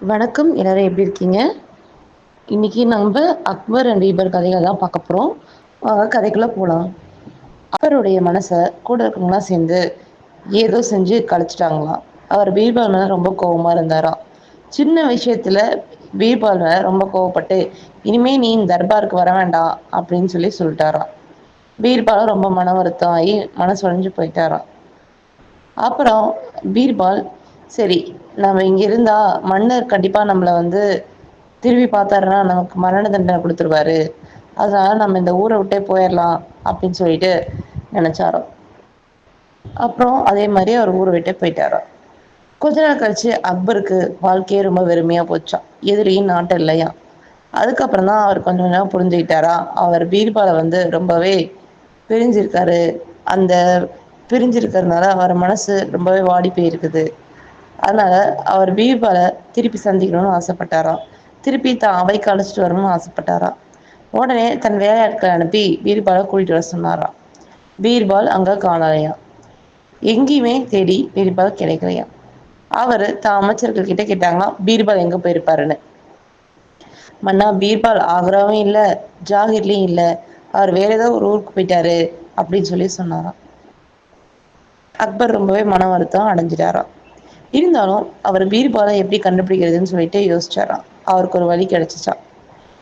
வணக்கம். எல்லாரும் எப்படி இருக்கீங்க? இன்னைக்கு நம்ம அக்பர் அண்ட் பீபர் கதைகள் தான் பார்க்க போறோம். வாங்க கதைக்குள்ள போலாம். அவருடைய மனசை கூட இருக்கவங்களாம் சேர்ந்து ஏதோ செஞ்சு கழிச்சிட்டாங்களாம் அவர் பீர்பால் மேல ரொம்ப கோவமா இருந்தாராம் சின்ன விஷயத்துல பீர்பால் மேல ரொம்ப கோவப்பட்டு இனிமே நீ தர்பாருக்கு வர வேண்டாம் அப்படின்னு சொல்லி சொல்லிட்டாராம் பீர்பாலும் ரொம்ப மன வருத்தம் ஆகி மனசு உடஞ்சு போயிட்டாராம் அப்புறம் பீர்பால் சரி நம்ம இங்க இருந்தா மன்னர் கண்டிப்பா நம்மள வந்து திரும்பி பார்த்தாருன்னா நமக்கு மரண தண்டனை கொடுத்துருவாரு. அதனால நம்ம இந்த ஊரை விட்டே போயிடலாம் அப்படின்னு சொல்லிட்டு நினைச்சாரோ அப்புறம் அதே மாதிரி அவர் ஊரை விட்டே போயிட்டாராம். கொஞ்ச நாள் கழிச்சு அக்பருக்கு வாழ்க்கையே ரொம்ப வெறுமையா போச்சான் எதிரியும் நாட்டம் இல்லையாம் அதுக்கப்புறம் தான் அவர் கொஞ்சம் கொஞ்சமா புரிஞ்சுக்கிட்டாரா. அவர் பீர்பாலை வந்து ரொம்பவே பிரிஞ்சிருக்காரு. அந்த பிரிஞ்சிருக்கிறதுனால அவர் மனசு ரொம்பவே வாடி போயிருக்குது. அதனால அவர் பீபால திருப்பி சந்திக்கணும்னு ஆசைப்பட்டாராம். திருப்பி தான் அவைக்கு அழைச்சிட்டு வரணும்னு ஆசைப்பட்டாராம். உடனே தன் வேலையாட்களை அனுப்பி பீர்பால கூட்டிட்டு வர சொன்னாராம். பீர்பால் அங்க காணலையாம். எங்கேயுமே தேடி பீர்பால் கிடைக்கலையாம். அவர் தான் அமைச்சர்கள் கிட்ட கேட்டாங்களாம் பீர்பால் எங்க போயிருப்பாருன்னு. மன்னா பீர்பால் ஆக்ராவும் இல்ல ஜாகிர்லயும் இல்ல. அவர் வேற ஏதோ ஒரு ஊருக்கு போயிட்டாரு அப்படின்னு சொல்லி சொன்னாராம். அக்பர் ரொம்பவே மன வருத்தம் அடைஞ்சிட்டாராம். இருந்தாலும் அவர் பீர்பாலை எப்படி கண்டுபிடிக்கிறதுன்னு சொல்லிட்டு யோசிச்சாராம். அவருக்கு ஒரு வழி கிடைச்சிச்சான்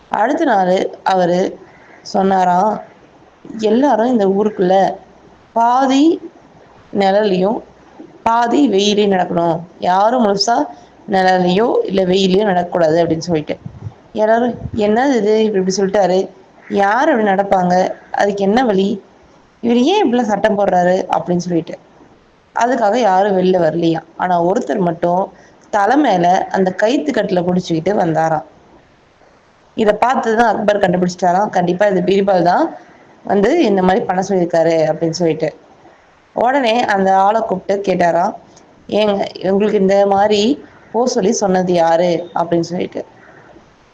அடுத்த நாள் அவர் சொன்னாராம் எல்லாரும் இந்த ஊருக்குள்ள பாதி நிழலையும் பாதி வெயிலையும் நடக்கணும். யாரும் முழுசா நிழலையோ இல்லை வெயிலையோ நடக்கக்கூடாது அப்படின்னு சொல்லிட்டு. எல்லாரும் என்னது இது? இப்படி இப்படி சொல்லிட்டாரு. யார் அப்படி நடப்பாங்க? அதுக்கு என்ன வழி? இவர் ஏன் இப்படிலாம் சட்டம் போடுறாரு? அப்படின்னு சொல்லிட்டு. அதுக்காக யாரும் வெளில வரலையா? ஆனா ஒருத்தர் மட்டும் தலை மேல அந்த கைத்து கட்டுல புடிச்சுக்கிட்டு வந்தாராம். இத பார்த்துதான் அக்பர் கண்டுபிடிச்சிட்டாராம். கண்டிப்பா இது பீர்பால் தான் வந்து இந்த மாதிரி பண்ண சொல்லியிருக்காரு அப்படின்னு சொல்லிட்டு. உடனே அந்த ஆளை கூப்பிட்டு கேட்டாராம். ஏங்க உங்களுக்கு இந்த மாதிரி போ சொல்லி சொன்னது யாரு? அப்படின்னு சொல்லிட்டு.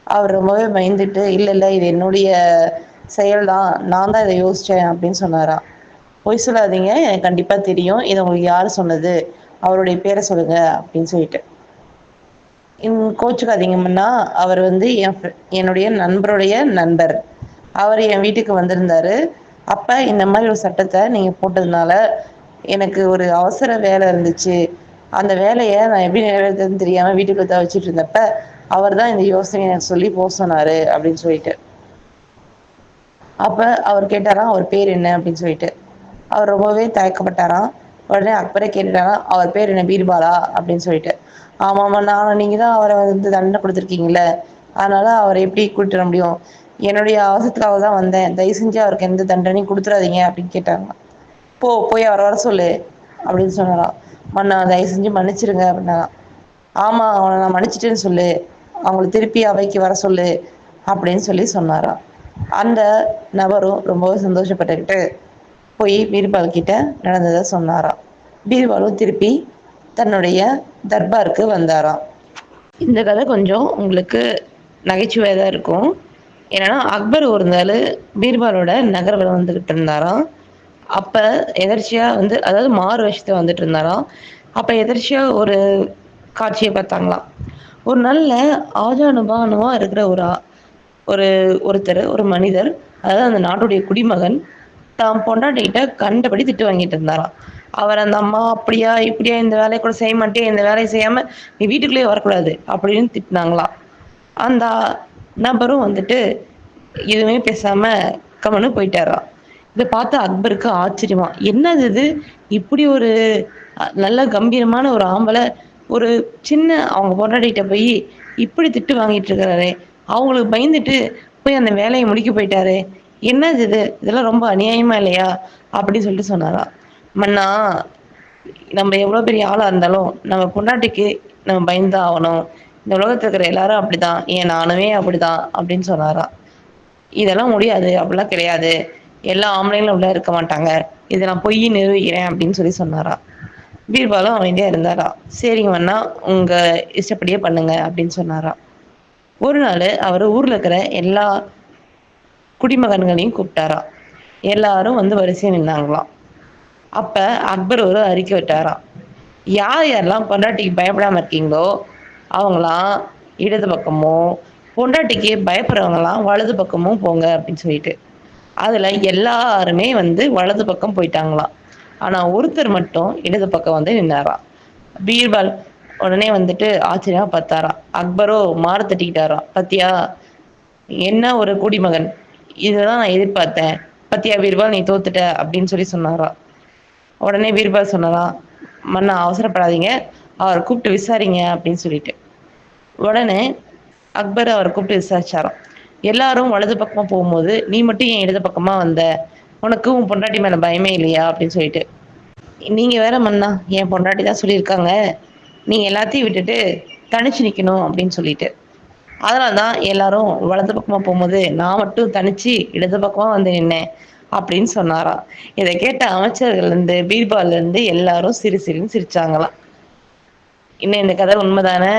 அவர் ரொம்பவே பயந்துட்டு இல்லை இல்லை இது என்னுடைய செயல் தான் நான் தான் இதை யோசிச்சேன் அப்படின்னு சொன்னாராம். பொய் சொல்லாதீங்க எனக்கு கண்டிப்பா தெரியும். இதை உங்களுக்கு யாரு சொன்னது? அவருடைய பேரை சொல்லுங்க அப்படின்னு சொல்லிட்டு. கோச்சுக்காதீங்கன்னா அவர் வந்து என் என்னுடைய நண்பருடைய நண்பர். அவர் என் வீட்டுக்கு வந்திருந்தாரு. அப்ப இந்த மாதிரி ஒரு சட்டத்தை நீங்க போட்டதுனால எனக்கு ஒரு அவசர வேலை இருந்துச்சு. அந்த வேலையை நான் எப்படி நிறைவேறதுன்னு தெரியாம வீட்டுக்குள்ள வச்சுட்டு இருந்தப்ப அவர் தான் இந்த யோசனையை எனக்கு சொல்லி போக சொன்னாரு அப்படின்னு சொல்லிட்டு. அப்ப அவர் கேட்டாராம் அவர் பேர் என்ன அப்படின்னு சொல்லிட்டு. அவர் ரொம்பவே தயக்கப்பட்டாராம். உடனே அக்பரே கேட்டுட்டாராம். அவர் பேர் என்ன? பீர்பாலா? அப்படின்னு சொல்லிட்டு. ஆமாமா நான் நீங்க தான் அவரை வந்து தண்டனை கொடுத்துருக்கீங்கல்ல. அதனால அவரை எப்படி கூப்பிட்டு வர முடியும்? என்னுடைய அவசரத்துக்காக தான் வந்தேன். தயவு செஞ்சு அவருக்கு எந்த தண்டனையும் கொடுத்துறாதீங்க அப்படின்னு கேட்டாங்க போ போய் அவரை வர சொல்லு அப்படின்னு சொன்னாராம். மன்னா தயவு செஞ்சு மன்னிச்சிருங்க அப்படின்னாராம். ஆமா அவனை நான் மன்னிச்சிட்டேன்னு சொல்லு. அவங்கள திருப்பி அவைக்கு வர சொல்லு அப்படின்னு சொல்லி சொன்னாராம். அந்த நபரும் ரொம்பவே சந்தோஷப்பட்டுக்கிட்டு போய் பீர்பால் கிட்ட நடந்ததை சொன்னாராம். பீர்பாலும் திருப்பி தன்னுடைய தர்பாருக்கு வந்தாராம். இந்த கதை கொஞ்சம் உங்களுக்கு நகைச்சுவையாக தான் இருக்கும். என்னன்னா அக்பர் ஒரு நாள் பீர்பாலோட நகர்வில் வந்துகிட்டு இருந்தாராம். அப்ப எதர்ச்சியா வந்து அதாவது மாறு வருஷத்தை வந்துட்டு இருந்தாராம். அப்ப எதர்ச்சியா ஒரு காட்சியை பார்த்தாங்களாம். ஒரு நல்ல ஆஜானுபானுவா இருக்கிற ஒரு ஒரு ஒருத்தர் ஒரு மனிதர் அதாவது அந்த நாட்டுடைய குடிமகன் பொண்டாட்டிகிட்ட கண்டபடி திட்டு வாங்கிட்டு இருந்தாராம். அவர் அந்த அம்மா அப்படியா இப்படியா இந்த வேலையை கூட செய்ய மாட்டேன் இந்த வேலையை செய்யாம நீ வீட்டுக்குள்ளேயே வரக்கூடாது அப்படின்னு திட்டினாங்களாம். அந்த நபரும் வந்துட்டு எதுவுமே பேசாம கம்மனு போயிட்டாராம். இதை பார்த்து அக்பருக்கு ஆச்சரியமா என்னது இது? இப்படி ஒரு நல்ல கம்பீரமான ஒரு ஆம்பளை ஒரு சின்ன அவங்க பொண்டாட்டிகிட்ட போய் இப்படி திட்டு வாங்கிட்டு இருக்கிறாரே அவங்களுக்கு பயந்துட்டு போய் அந்த வேலையை முடிக்க போயிட்டாரே என்னது இது? இதெல்லாம் ரொம்ப அநியாயமா இல்லையா? அப்படின்னு சொல்லிட்டு சொன்னாராம் மன்னா நம்ம எவ்வளோ பெரிய ஆளாக இருந்தாலும் நம்ம பொண்டாட்டிக்கு நம்ம பயந்து ஆகணும். இந்த உலகத்தில் இருக்கிற எல்லாரும் அப்படிதான். ஏன் நானுமே அப்படிதான் அப்படின்னு சொன்னாராம் இதெல்லாம் முடியாது. அப்படிலாம் கிடையாது. எல்லா ஆம்பளைங்களும் உள்ள இருக்க மாட்டாங்க. இதை நான் பொய் நிரூபிக்கிறேன் அப்படின்னு சொல்லி சொன்னாரா. பீர்பாலும் அமைதியா இருந்தாரா. சரிங்க வேணா உங்க இஷ்டப்படியே பண்ணுங்க அப்படின்னு சொன்னாரா. ஒரு நாள் அவர் ஊர்ல இருக்கிற எல்லா குடிமகன்களையும் கூப்பிட்டாராம் எல்லாரும் வந்து வரிசையா நின்னாங்களாம். அப்ப அக்பர் ஒரு அறிக்கை விட்டாராம். யார் யாரெல்லாம் பொண்டாட்டிக்கு பயப்படாம இருக்கீங்களோ அவங்களாம் இடது பக்கமும் பொண்டாட்டிக்கு பயப்படுறவங்களாம் வலது பக்கமும் போங்க அப்படின்னு சொல்லிட்டு. அதுல எல்லாருமே வந்து வலது பக்கம் போயிட்டாங்களாம். ஆனா ஒருத்தர் மட்டும் இடது பக்கம் வந்து நின்னாராம். பீர்பால் உடனே வந்துட்டு ஆச்சரியமா பார்த்தாராம். அக்பரோ மாற தட்டிக்கிட்டாரா பத்தியா என்ன ஒரு குடிமகன்? இததா நான் எதிர்பார்த்தேன். பத்தியா பீர்பால் நீ தோத்துட்ட அப்படின்னு சொல்லி சொன்னாரா. உடனே பீர்பால் சொன்னாரா மன்னா அவசரப்படாதீங்க. அவரை கூப்பிட்டு விசாரிங்க அப்படின்னு சொல்லிட்டு. உடனே அக்பர் அவரை கூப்பிட்டு விசாரிச்சாராம். எல்லாரும் வலது பக்கமா போகும்போது நீ மட்டும் என் இடது பக்கமா வந்த? உனக்கு உன் பொண்டாட்டி மேல பயமே இல்லையா? அப்படின்னு சொல்லிட்டு. நீங்க வேற மன்னா என் பொண்டாட்டி தான் சொல்லியிருக்காங்க. நீங்க எல்லாத்தையும் விட்டுட்டு தனிச்சு நிற்கணும் அப்படின்னு சொல்லிட்டு. அதனால தான் எல்லாரும் வலது பக்கமா போகும்போது நான் மட்டும் தனிச்சு இடது பக்கமா வந்து நின்னேன் அப்படின்னு சொன்னாரா இத கேட்ட அமைச்சர்கள்லேருந்து இருந்து எல்லாரும் இருந்து சிரி சிரின்னு சிரிச்சாங்களாம். என்ன இந்த கதை உண்மைதானே?